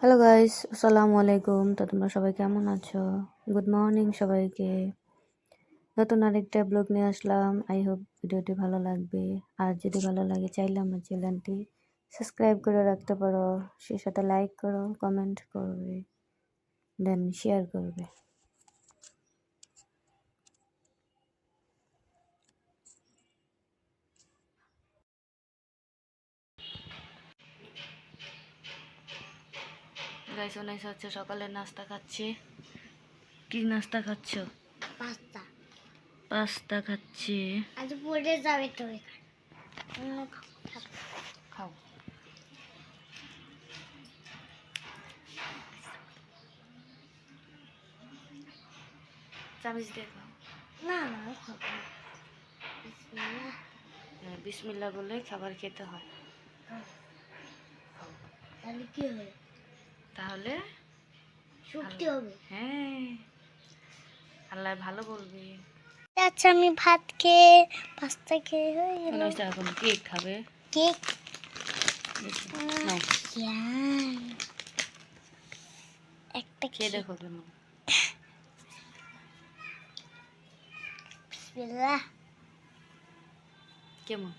Hello guys আসসালামু আলাইকুম তো তোমরা সবাই কেমন আছো? গুড মর্নিং সবাইকে। নতুন আরেকটা ব্লগ নিয়ে আসলাম। আই হোপ ভিডিওটি ভালো লাগবে। আর যদি ভালো লাগে, চাইলে আমার চ্যানেলটি সাবস্ক্রাইব করে রাখতে পারো। সে সাথে লাইক করো কমেন্ট করবে দেন শেয়ার করবে। গাইস উনাইস হচ্ছে সকালে নাস্তা খাচ্ছি। কি নাস্তা খাচ্ছ? পাস্তা। পাস্তা খাচ্ছি। আজ পড়ে যাবে তো খাও চামিচ দিয়ে খাও। না না খাব না। বিসমিল্লাহ। হ্যাঁ, বিসমিল্লা বলে খাবার খেতে হয়। তাহলে কি হবে? তাহলে হ্যাঁ। আল্লাহ ভালো বলবি। আচ্ছা আমি ভাত খেয়ে পাস্তা খেয়ে হয়ে গেল এখন কেক খাবে। কেক? একটা খেয়ে দেখো কেমন কেমন?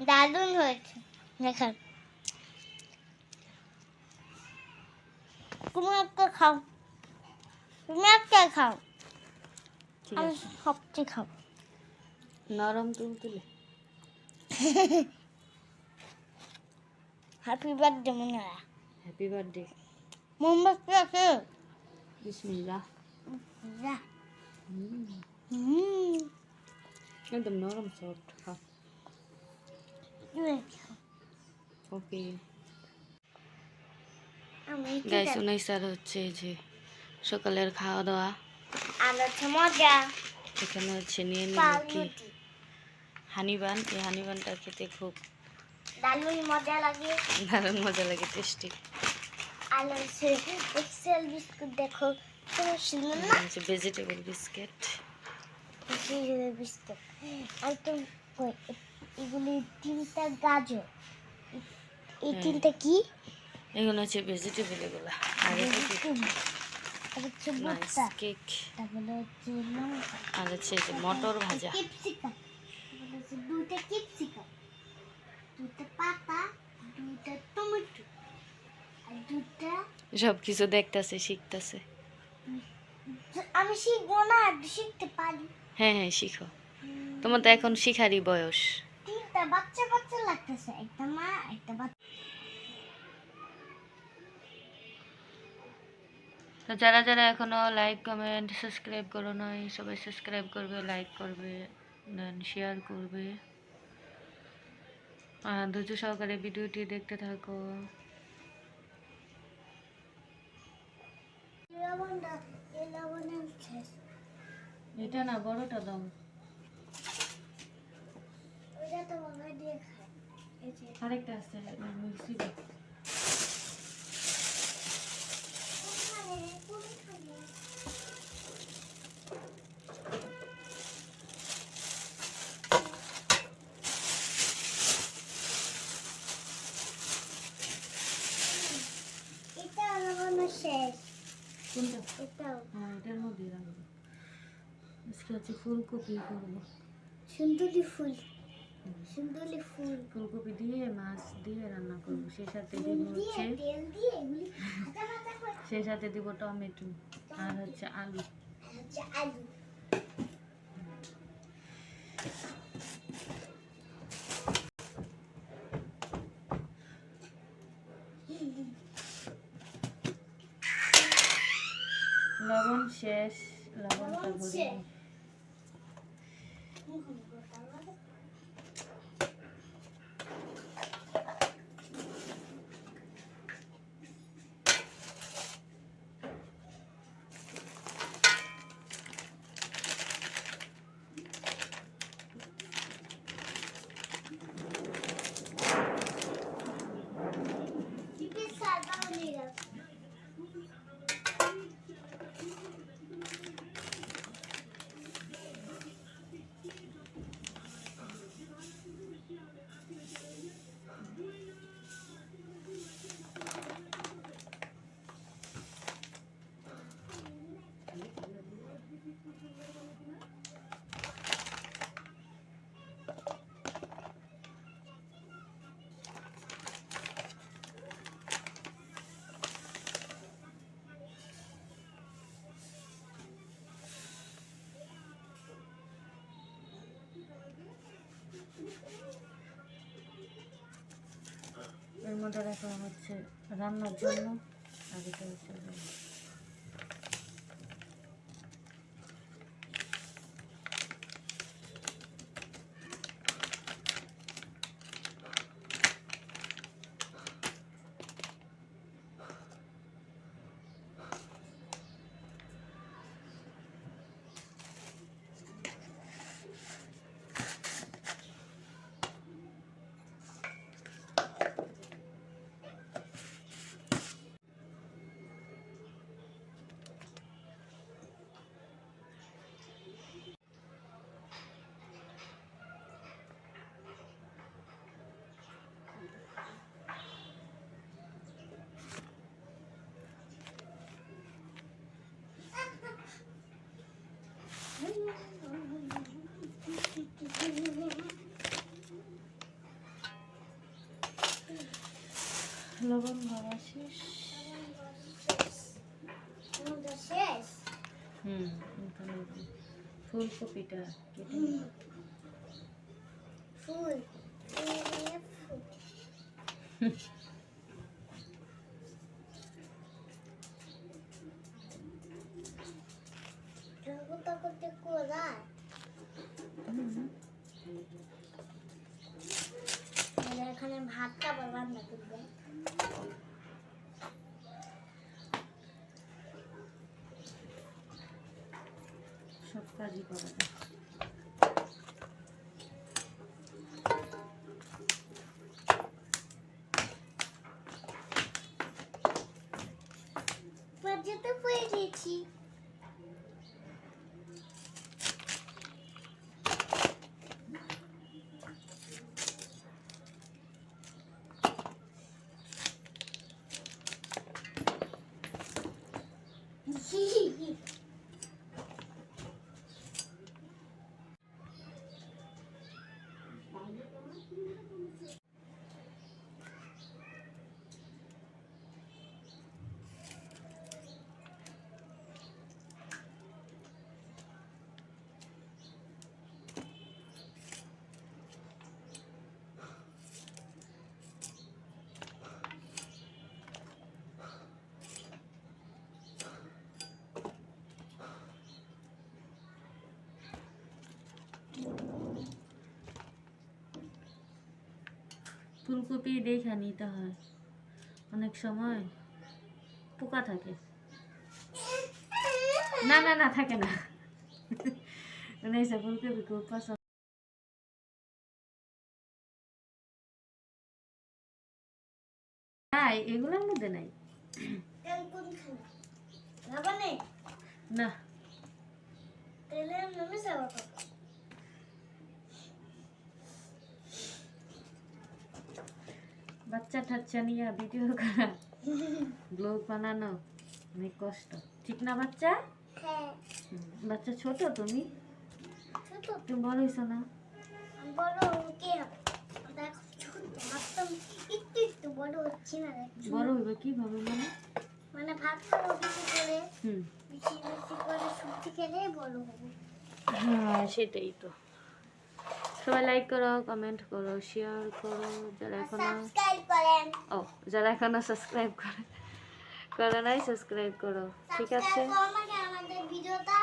দারুণ হয়েছে। দেখান। তুমি একটা খাও। তুমি একটা খাও। আমি সবচেয়ে খাও নরম তুল তুলে হ্যাপি বার্থডে মনে হয় হ্যাপি বার্থডে মোমবাতি আছে। বিসমিল্লা যা হুম। হুম একদম নরম সফট। খাও। ওকে আমি গাইস উনাই স্যার হচ্ছে যে সকালের খাওয়া দাওয়া আর হচ্ছে মজা। এখানে হচ্ছে নিয়ে নিল কি? হানিবান এই হানিবানটা খেতে খুব দারুণ মজা লাগে। দারুণ মজা লাগে টেস্টি আর হচ্ছে এক্সেল বিস্কুট দেখো তুমি শুনো না? হচ্ছে ভেজিটেবল বিস্কিট বিস্কুট আর তো এগুলি তিনটা গাজর। এই হ্যাঁ। তিনটা কি? এগুলো হচ্ছে ভেজিটেবল এগুলা। আর হচ্ছে কেক আর যে মটর ভাজা। দুইটা ক্যাপসিকাম দুইটা পাতা দুইটা টমেটো আর দুইটা সব কিছু দেখতেছে শিখতেছে। আমি শিখব না শিখতে পারি। হ্যাঁ হ্যাঁ শিখো। তোমার তো এখন শিখারই বয়স। তিনটা বাচ্চা বাচ্চা লাগতেছে। একটা মা একটা বাচ্চা। তো যারা যারা এখনও লাইক কমেন্ট সাবস্ক্রাইব করো নাই সবাই সাবস্ক্রাইব করবে লাইক করবে দেন শেয়ার করবে। আর ধৈর্য সহকারে ভিডিওটি দেখতে থাকো। এটা না বড়টা দাও। আরেকটা আছে কোনখানে কোনখানে এটা লবণ শেষ কোনটা এটাও হ্যাঁ এটার মধ্যে রাখব আজকে হচ্ছে ফুলকপি করব। সুন্দরী ফুল সুন্দরী ফুল। ফুলকপি দিয়ে মাছ দিয়ে রান্না করব। সেই সাথে দিব হচ্ছে সেই সাথে দিব টমেটো আর হচ্ছে আলু। হচ্ছে আলু। লবণ শেষ লবণটা লবণ ভরে 你喝啥了？মধ্যে রাখা হচ্ছে রান্নার জন্য। আগে এটা হচ্ছে যে লবণ ভাবা শেষ হুম ফুলকপিটা কেটে। ফুল এখানে ভাত খাবার রান্না 七 ফুলকপি দেখা নিতে হয়। অনেক সময় পোকা থাকে। না না না থাকে না। মানে ফুলকপি খুব পছন্দ। না এগুলোর মধ্যে নাই। না। তেলে নেমে বাচ্চা টাচ্চা নিয়ে ভিডিও করা। ব্লগ বানানো অনেক কষ্ট। ঠিক না বাচ্চা? হ্যাঁ। বাচ্চা ছোট তুমি? তুমি বড় হয়েছো না? বড় হইবে কীভাবে মানে? মানে ভাত খাব বেশি করে হুম। বেশি বেশি করে সবজি খেলে বড় হবে। হ্যাঁ সেটাই তো। সবাই লাইক করো কমেন্ট করো শেয়ার করো যারা এখনও ও যারা এখনও সাবস্ক্রাইব করে করো নাই সাবস্ক্রাইব করো ঠিক আছে? আমাদের ভিডিওটা।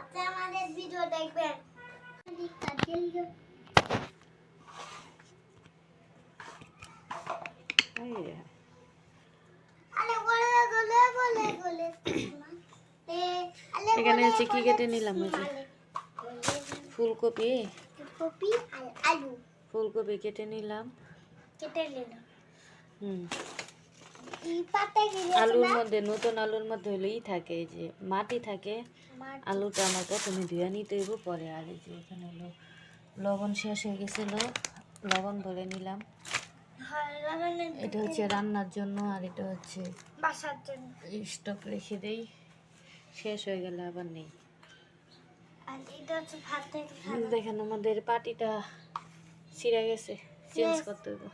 আপনি আমাদের ভিডিও দেখবেন। এখানে হচ্ছে কি কেটে নিলাম আলে ফুলকপি আর আলু। ফুলকপি কেটে নিলাম। কেটে নিলাম। হুম। আলুর মধ্যে নতুন আলুর মধ্যে হলো ই থাকে যে মাটি থাকে আলুটা আমার প্রথমে ধুয়ে নিতে হইব পরে আর এই যে এখানে হলো লবণ শেষ হয়ে গেছিল লবণ ভরে নিলাম। এটা হচ্ছে রান্নার জন্য আর এটা হচ্ছে বাসার জন্য। স্টক রেখে দেই শেষ হয়ে গেলে আবার নেই আর এটা হচ্ছে ভাত থেকে দেখেন আমাদের পাটিটা ছিঁড়ে গেছে চেঞ্জ করতে হইব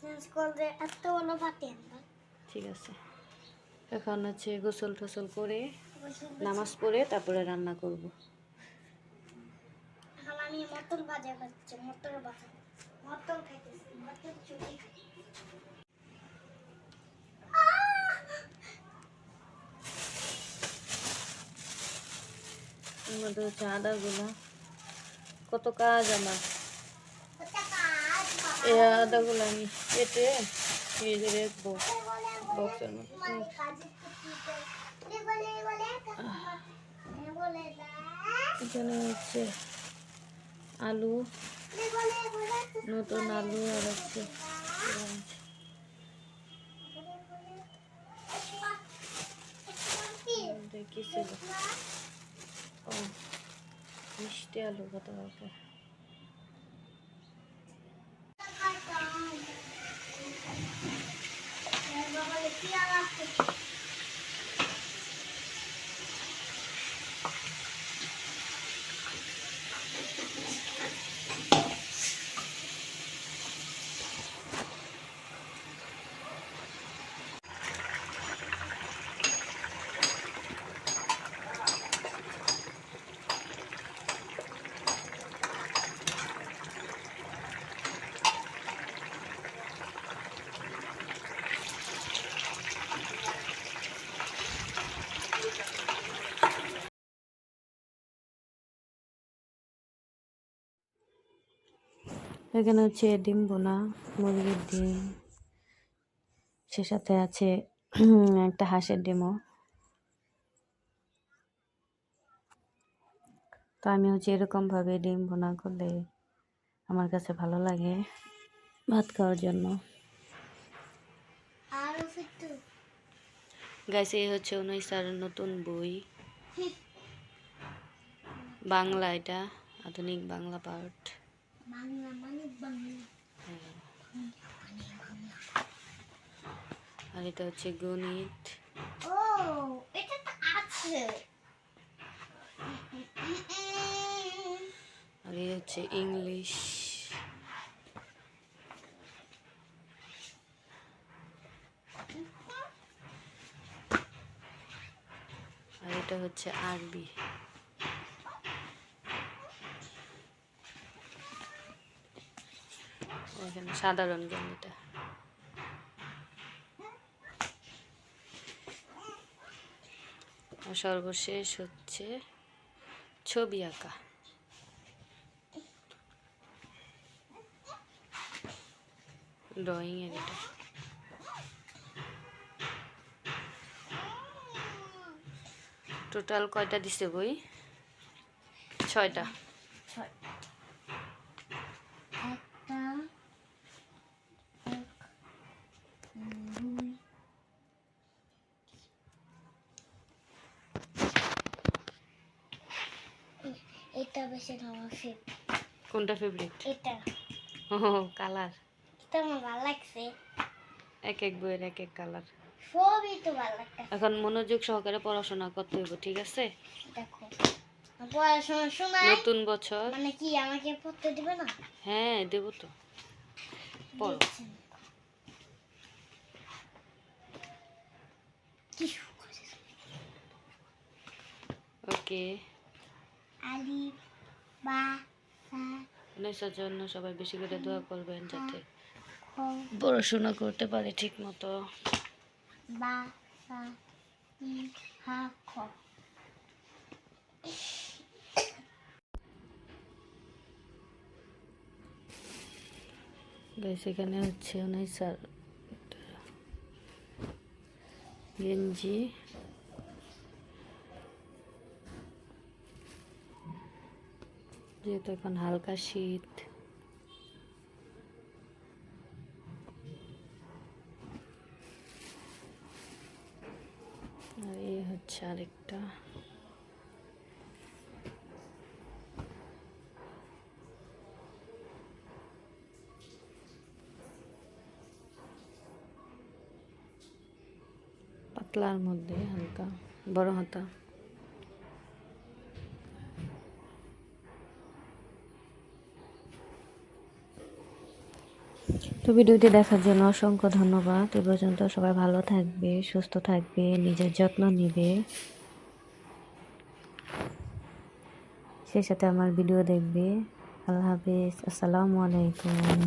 চেঞ্জ করলে এত বড় পাতি ঠিক আছে। এখন হচ্ছে গোসল টোসল করে নামাজ পড়ে তারপরে রান্না করব। আমি মটর ভাজা খাচ্ছি মটর ভাজা। মটর খাইতেছি মটর চুটি আদাগুলো। কত কাজ আমার। এই আমি কেটে ফ্রিজে বক্সের হচ্ছে আলু, নতুন আলু আর হচ্ছে। এটা ছিল ও মিষ্টি আলু কত আছে এখানে হচ্ছে ডিম বোনা, মুরগির ডিম, সে সাথে আছে একটা হাঁসের ডিমও। তো আমি হচ্ছে এরকমভাবে ডিম বোনা করলে আমার কাছে ভালো লাগে ভাত খাওয়ার জন্য। গাইছে এই হচ্ছে উনিশার নতুন বই। বাংলা এটা, আধুনিক বাংলা পাঠ। মানে আর এটা হচ্ছে গণিত। ও এটা তো আছে। আর এই হচ্ছে ইংলিশ। আর এটা হচ্ছে আরবি এখানে সাধারণ জ্ঞান এটা সর্বশেষ হচ্ছে ছবি আঁকা। ড্রয়িং এর এটা। টোটাল কয়টা দিছে বই? ছয়টা ছয় একটা এক দুই এটা বেশি আমার ফেভ কোনটা ফেভারিট এটা। ও কালার এটা আমার ভালো লাগছে। এক এক বইয়ের এক এক কালার সবই তো ভালো লাগছে এখন মনোযোগ সহকারে পড়াশোনা করতে হইব ঠিক আছে? দেখো পড়াশোনা শোনায় নতুন বছর। মানে কি আমাকে পড়তে দিবে না? হ্যাঁ দেব তো। পড়ো। ওকে। উনিশের জন্য সবাই বেশি করে দোয়া করবেন যাতে পড়াশোনা করতে পারে ঠিক মতো এখানে হচ্ছে উনিশার গেঞ্জি। যেহেতু এখন হালকা শীত। আর এই হচ্ছে আরেকটা। পাতলার মধ্যে হালকা বড় হাতা। তো ভিডিওটি দেখার জন্য অসংখ্য ধন্যবাদ। এ পর্যন্ত সবাই ভালো থাকবে, সুস্থ থাকবে, নিজের যত্ন নিবে। সেই সাথে আমার ভিডিও দেখবে। আল্লাহ হাফিজ। আসসালামু আলাইকুম।